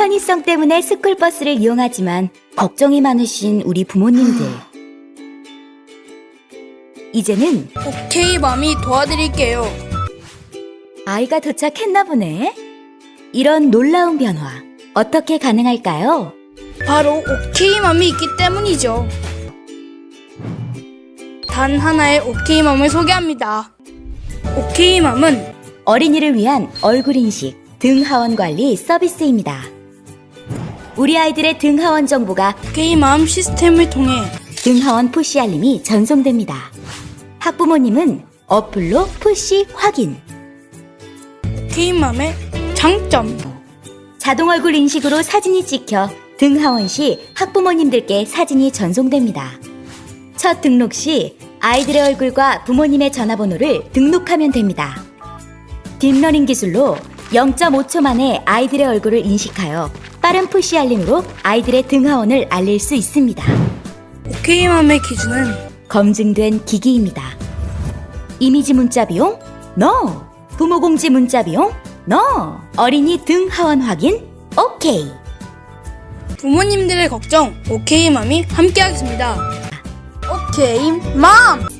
편의성 때문에 스쿨버스를 이용하지만 걱정이 많으신 우리 부모님들. 이제는 오케이 맘이 도와드릴게요. 아이가 도착했나 보네. 이런 놀라운 변화 어떻게 가능할까요? 바로 오케이 맘이 있기 때문이죠. 단 하나의 오케이 맘을 소개합니다. 오케이 맘은 어린이를 위한 얼굴 인식 등 하원 관리 서비스입니다. 우리 아이들의 등 하원 정보가 맘 시스템을 통해 등 하원 푸시 알림이 전송됩니다. 학부모님은 어플로 푸시 확인. 맘의 장점 자동 얼굴 인식으로 사진이 찍혀 등 하원 시 학부모님들께 사진이 전송됩니다. 첫 등록 시 아이들의 얼굴과 부모님의 전화번호를 등록하면 됩니다. 딥러닝 기술로 0.5초 만에 아이들의 얼굴을 인식하여 빠른 푸시 알림으로 아이들의 등 하원을 알릴 수 있습니다. 오케이 맘의 기준은 검증된 기기입니다. 이미지 문자 비용? NO! 부모 공지 문자 비용? NO! 어린이 등 하원 확인? 오케이! 부모님들의 걱정 오케이 맘이 함께하겠습니다. 오케이 맘